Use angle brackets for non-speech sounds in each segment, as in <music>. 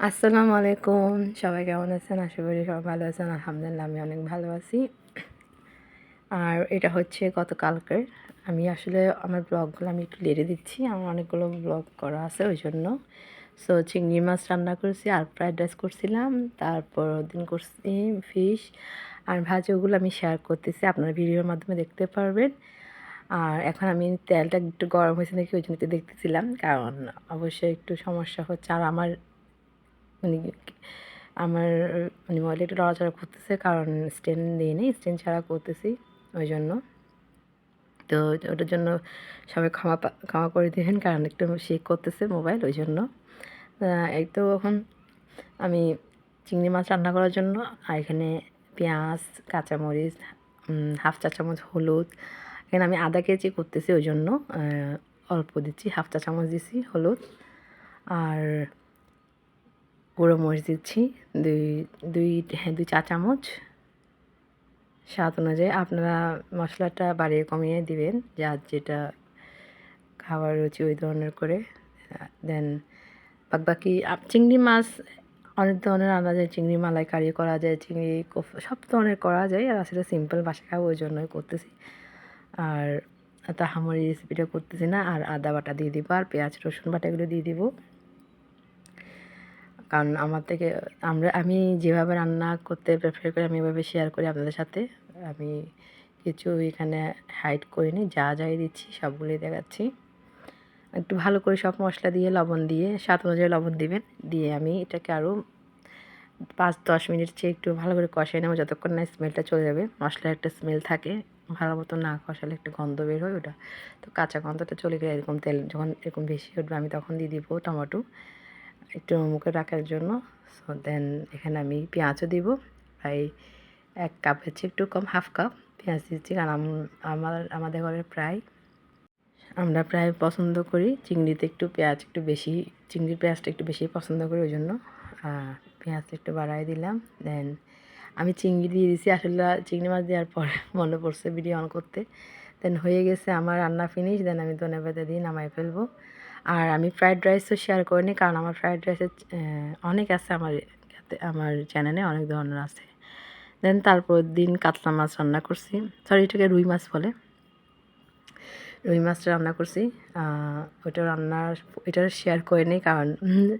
আসসালামু আলাইকুম। সবাই কেমন আছেন? আশা করি সবাই ভালো আছেন। আলহামদুলিল্লাহ, আমি অনেক ভালো আছি। আর এটা হচ্ছে গতকালকের। আমি আসলে আমার ব্লগগুলো আমি একটু লেড়ে দিচ্ছি। আমার অনেকগুলো ব্লগ করা আছে ওই জন্য সো চিংড়ি মাছ রান্না করেছি, আর ফ্রাইড রাইস করছিলাম। তারপর দিন করছি ফিশ। আর ভাজি ওগুলো আমি শেয়ার করতেছি। আপনারা ভিডিওর মাধ্যমে দেখতে পারবেন। আর এখন আমি তেলটা একটু গরম হয়েছে নাকি ওই জন্য দেখতেছিলাম। কারণ অবশ্যই একটু সমস্যা হচ্ছে। আর আমার মানে আমার মানে মোবাইলে একটু লড়াচড়া করতেছে, কারণ স্ট্যান্ড দিয়ে নেই স্ট্যান্ড ছাড়া করতেছি ওই জন্য তো ওটার জন্য সবাই ক্ষমা ক্ষমা করে দিবেন, কারণ একটু শেক করতেছে মোবাইল ওই জন্য এই তো এখন আমি চিংড়ি মাছ রান্না করার জন্য, আর এখানে পেঁয়াজ, কাঁচামরিচ হাফ চা চামচ হলুদ। এখানে আমি আদা কেজি করতেছি ওই জন্য অল্প দিচ্ছি, হাফ চা চামচ দিচ্ছি হলুদ। আর গুঁড়ো মরিচ দিচ্ছি। দুই দুই হ্যাঁ দুই চা চামচ। স্বাদ অনুযায়ী আপনারা মশলাটা বাড়িয়ে কমিয়ে দিবেন যার যেটা খাবার রুচি ওই ধরনের করে, দেন বাকি চিংড়ি মাছ, অনেক ধরনের রান্না যায়, চিংড়ি মালাইকারি করা যায়, চিংড়ি সব ধরনের করা যায়, আর আসলে সিম্পল বাসা খাব ওই জন্যই করতেছি। আর তাহামরি রেসিপিটা করতেছি না, আর আদা বাটা দিয়ে দিব, আর পেঁয়াজ রসুন বাটাগুলো দিয়ে দিব। কারণ আমার থেকে, আমরা, আমি যেভাবে রান্না করতে প্রেফার করি, আমি এভাবে শেয়ার করি আপনাদের সাথে। আমি কিছু এখানে হাইড করিনি, যা যাই দিচ্ছি সবগুলোই দেখাচ্ছি। একটু ভালো করে সব মশলা দিয়ে, লবণ দিয়ে, স্বাদ অনুযায়ী লবণ দিবেন। দিয়ে আমি এটাকে আরও পাঁচ, দশ মিনিট চেয়ে একটু ভালো করে কষাই নেব, যতক্ষণ না স্মেলটা চলে যাবে। মশলার একটা স্মেল থাকে, ভালো মতো না কষালে একটা গন্ধ বের হয় ওটা। তো কাঁচা গন্ধটা চলে গেলে এরকম তেল, যখন এরকম বেশি উঠবে, আমি তখন দিয়ে দিব টমেটো। একটু মুখে রাখার জন্য। সো দেন এখানে আমি পেঁয়াজও দিব। প্রায় এক কাপ হচ্ছে একটু কম, হাফ কাপ পেঁয়াজ দিচ্ছি। কারণ আমার, আমাদের ঘরে প্রায়, আমরা প্রায় পছন্দ করি চিংড়িতে একটু পেঁয়াজ একটু বেশি, চিংড়ির পেঁয়াজটা একটু বেশি পছন্দ করি ওই জন্য পেঁয়াজটা একটু বাড়াই দিলাম। দেন আমি চিংড়ি দিয়ে দিয়েছি আসলে চিংড়ি মাছ দেওয়ার পরে <laughs> মনে পড়ছে ভিডিও অন করতে। দেন হয়ে গেছে আমার রান্না ফিনিশ দেন আমি ধনে পাতা দিয়ে নামাই ফেলব। আর আমি ফ্রায়েড রাইসও শেয়ার করিনি কারণ আমার ফ্রায়েড রাইসের অনেক আছে আমার আমার চ্যানেলে অনেক ধরনের আছে। দেন তারপর দিন কাতলা মাছ রান্না করছি। সরি এটাকে রুই মাছ বলে। রুই মাছটা রান্না করছি। ওটা রান্নার এটা শেয়ার করে নিই কারণ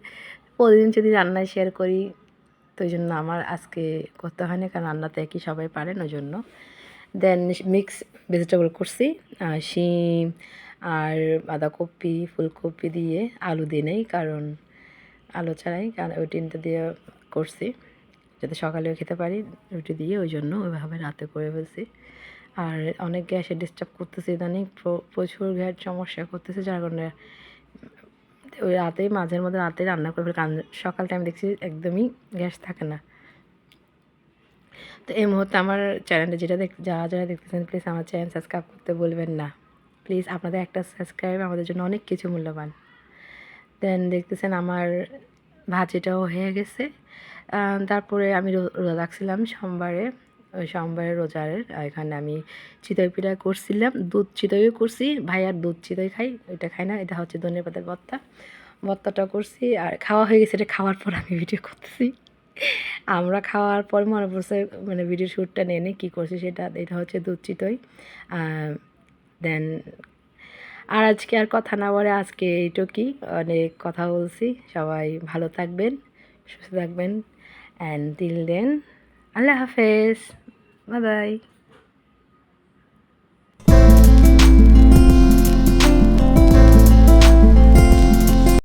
<laughs> প্রতিদিন যদি রান্নায় শেয়ার করি, তো ওই জন্য আমার আজকে করতে হয় না কারণ রান্নাতে একই সবাই পারেন, ওই জন্য। দেন মিক্স ভেজিটেবল করছি শিম আর বাঁধাকপি, ফুলকপি দিয়ে আলু দিয়ে নেই, কারণ আলু ছাড়াই ওই টিনটা দিয়ে করছি। যাতে সকালেও খেতে পারি, রুটি দিয়ে, ওই জন্য ওইভাবে রাতে করে ফেলছি। আর অনেক গ্যাসে ডিস্টার্ব করতেছে ইদানিং প্রচুর গ্যাস সমস্যা করতেছে, যার কারণে ওই রাতেই মাঝের মধ্যে রাতে রান্না করে ফেলি কারণ সকাল টাইম দেখছি একদমই গ্যাস থাকে না। তো এই মুহূর্তে আমার চ্যানেলটা যেটা দেখ, যারা যারা দেখতেছেন প্লিজ আমার চ্যানেল সাবস্ক্রাইব করতে বলবেন না। প্লিজ আপনাদের একটা সাবস্ক্রাইব আমাদের জন্য অনেক কিছু মূল্যবান। দেন দেখতেছেন আমার ভাজিটাও হয়ে গেছে। তারপরে আমি রোজা রাখছিলাম সোমবারে। ওই সোমবারে রোজার এখানে আমি চিতই পিঠা করছিলাম। দুধ চিতইও করছি, ভাই আর দুধ চিতই খাই, ওইটা খাই না, এটা হচ্ছে ধনে পাতার ভর্তা। ভর্তাটা করছি আর খাওয়া হয়ে গেছে, এটা খাওয়ার পর আমি ভিডিও করতেছি। আমরা খাওয়ার পর মনে পড়ছে মানে ভিডিও শ্যুটটা নিয়ে নিই কী করছি সেটা, এটা হচ্ছে দুধ চিতই। দেন আর আজকে আর কথা না বলে আজকে এইটুকুই। অনেক কথা বলছি। সবাই ভালো থাকবেন, সুস্থ থাকবেন। অ্যান্ড দিল দেন আল্লাহ হাফেজ। Bye bye